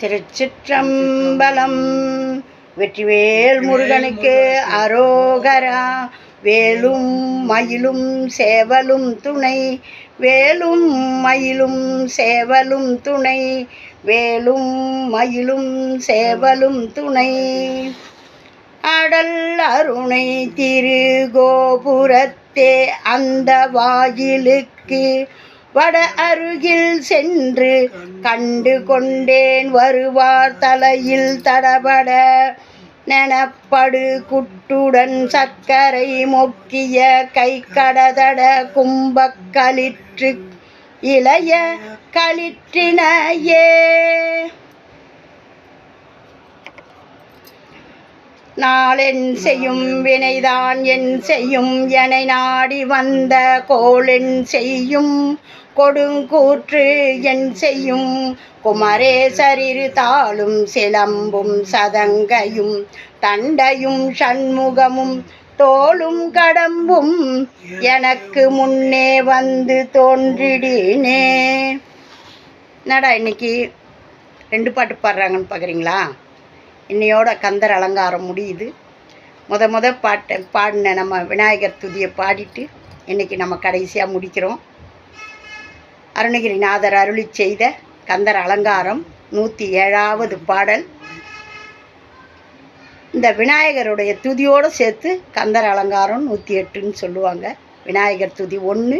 திருச்சிற்றம்பலம். வெற்றிவேல் முருகனுக்கு அரோகரா. வேலும் மயிலும் சேவலும் துணை. வேலும் மயிலும் சேவலும் துணை. வேலும் மயிலும் சேவலும் துணை. அடல் அருணை திரு கோபுரத்தே அந்த வாயிலுக்கு வட அருகில் சென்று கண்டு கொண்டேன் வருவார் தலையில் தடபட. நெனப்படு குட்டுடன் சர்க்கரை மொக்கிய கை கடதட கும்பக் களிற்று இளைய களிற்றினையே. நாளென் செய்யும் வினைதான் என் செய்யும் எனை நாடி வந்த கோளென் செய்யும் கொடுங்கூற்று என் செய்யும் குமரேசரிரு தாளும் சிலம்பும் சதங்கையும் தண்டையும் சண்முகமும் தோளும் கடம்பும் எனக்கு முன்னே வந்து தோன்றிடினே. என்னடா இன்னைக்கு ரெண்டு பாட்டு பாடுறாங்கன்னு பார்க்குறீங்களா இன்னையோட கந்தர் அலங்காரம் முடியுது. முத முத பாட்டை பாடின நம்ம விநாயகர் துதியை பாடிட்டு இன்னைக்கு நம்ம கடைசியாக முடிக்கிறோம். அருணகிரிநாதர் அருளி செய்த கந்தர் அலங்காரம் நூற்றி ஏழாவது பாடல். இந்த விநாயகருடைய துதியோடு சேர்த்து கந்தர் அலங்காரம் நூற்றி எட்டுன்னு சொல்லுவாங்க. விநாயகர் துதி ஒன்று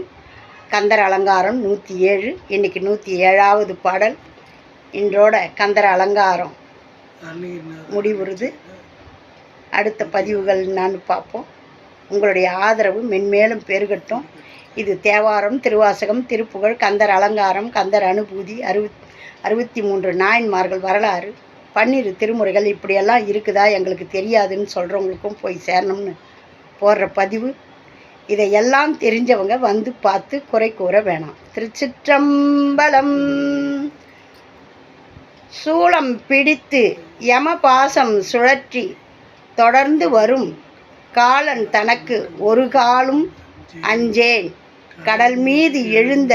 கந்தர் அலங்காரம் நூற்றி ஏழு இன்றைக்கி நூற்றி ஏழாவது பாடல். இன்றோட கந்தர் அலங்காரம் முடிவுறுது. அடுத்த பதிவுகள் நான் பார்ப்போம். உங்களுடைய ஆதரவு மென்மேலும் பெருகட்டும். இது தேவாரம் திருவாசகம் திருப்புகழ் கந்தர் அலங்காரம் கந்தர் அனுபூதி அறுபத் அறுபத்தி மூன்று நாயன்மார்கள் வரலாறு பன்னிரு திருமுறைகள் இப்படியெல்லாம் இருக்குதா எங்களுக்கு தெரியாதுன்னு சொல்கிறவங்களுக்கும் போய் சேரணும்னு போடுற பதிவு. இதையெல்லாம் தெரிஞ்சவங்க வந்து பார்த்து குறை கூற வேணாம். திருச்சிற்றம்பலம் சூளம் பிடித்து யமபாசம் சுழற்றி தொடர்ந்து வரும் காலன் தனக்கு ஒரு காலும் அஞ்சேன். கடல் மீது எழுந்த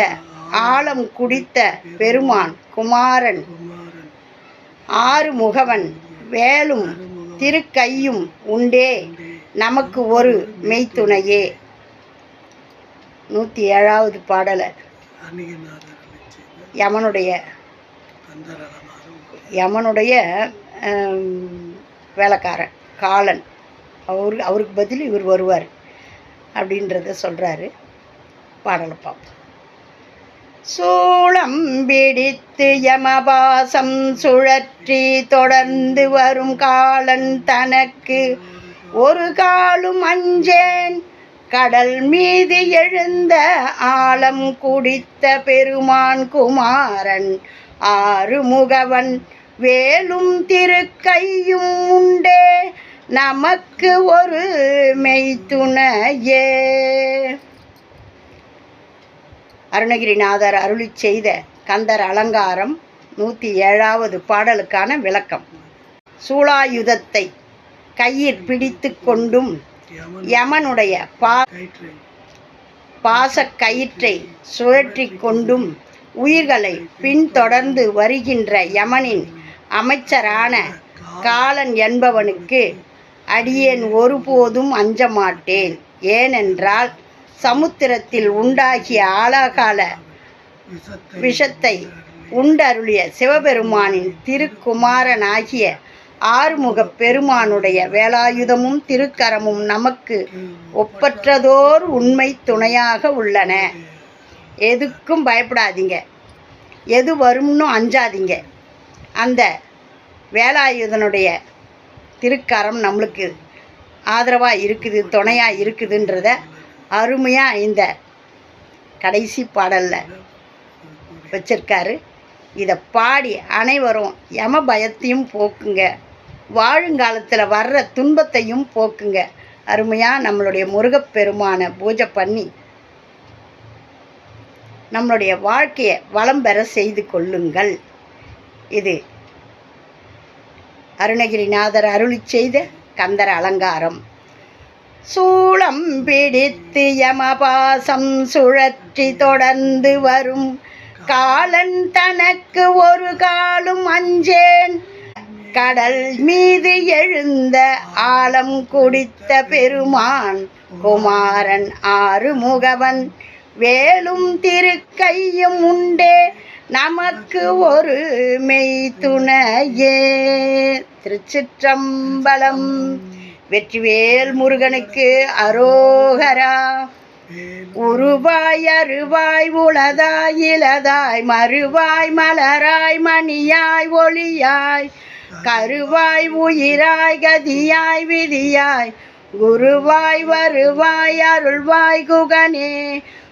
ஆழம் குடித்த பெருமான் குமாரன். ஆறு முகவன் வேலும் திருக்கையும் உண்டே நமக்கு ஒரு மெய்த்துணையே. நூற்றி ஏழாவது பாடலை யமனுடைய யமனுடைய வேலைக்காரன் காலன். அவரு அவருக்கு பதில் இவர் வருவார் அப்படின்றத சொல்கிறாரு பாடலை பார்ப்போம். சூளம் பிடித்து யமபாசம் சுழற்றி தொடர்ந்து வரும் காலன் தனக்கு ஒரு காலும் அஞ்சேன். கடல் மீது எழுந்த ஆழம் குடித்த பெருமான் குமாரன் ஆறுமுகவன் வேலும் திருக்கையும் உண்டே நமக்கு ஒரு மெய்த்துணையே. அருணகிரிநாதர் அருளி செய்த கந்தர் அலங்காரம் நூற்றி ஏழாவது பாடலுக்கான விளக்கம். சூளாயுதத்தை கையில் பிடித்து கொண்டும் யமனுடைய பா பாசக் கயிற்றை சுழற்றி கொண்டும் உயிர்களை பின்தொடர்ந்து வருகின்ற யமனின் அமைச்சரான காலன் என்பவனுக்கு அடியேன் ஒருபோதும் அஞ்ச மாட்டேன் ஏனென்றால் சமுத்திரத்தில் உண்டாகிய ஆலாகால விஷத்தை உண்டருளிய சிவபெருமானின் திருக்குமாரனாகிய ஆறுமுகப் பெருமானுடைய வேலாயுதமும் திருக்கரமும் நமக்கு ஒப்பற்றதோர் உண்மை துணையாக உள்ளன. எதுக்கும் பயப்படாதீங்க. எது வரும்னு அஞ்சாதீங்க. அந்த வேலாயுதனுடைய திருக்கரம் நம்மளுக்கு ஆதரவாக இருக்குது துணையாக இருக்குதுன்றத அருமையாக இந்த கடைசி பாடலில் வச்சிருக்காரு. இதை பாடி அனைவரும் யம பயத்தையும் போக்குங்க. வாழுங்காலத்தில் வர்ற துன்பத்தையும் போக்குங்க. அருமையாக நம்மளுடைய முருகப்பெருமானை பூஜை பண்ணி நம்மளுடைய வாழ்க்கையை வளம் பெற செய்து கொள்ளுங்கள். இது. அருணகிரிநாதர் அருளி செய்த கந்தர் அலங்காரம். சூளம் பிடித்து யமபாசம் சுழற்றி தொடர்ந்து வரும் காலன் தனக்கு ஒரு காலும் அஞ்சேன். கடல் மீது எழுந்த ஆழம் குடித்த பெருமான் குமாரன் ஆறுமுகவன். வேலும் திருக்கையும் உண்டே. நமக்கு ஒரு மெய் துணையே திருச்சிற்றம்பலம் வெற்றிவேல் முருகனுக்கு அரோகரா. உருவாய் அருவாய் உளதாய் இலதாய் மறுவாய் மலராய் மணியாய் ஒளியாய். கருவாய் உயிராய் கதியாய் விதியாய். குருவாய் வருவாய் அருள்வாய் குகனே.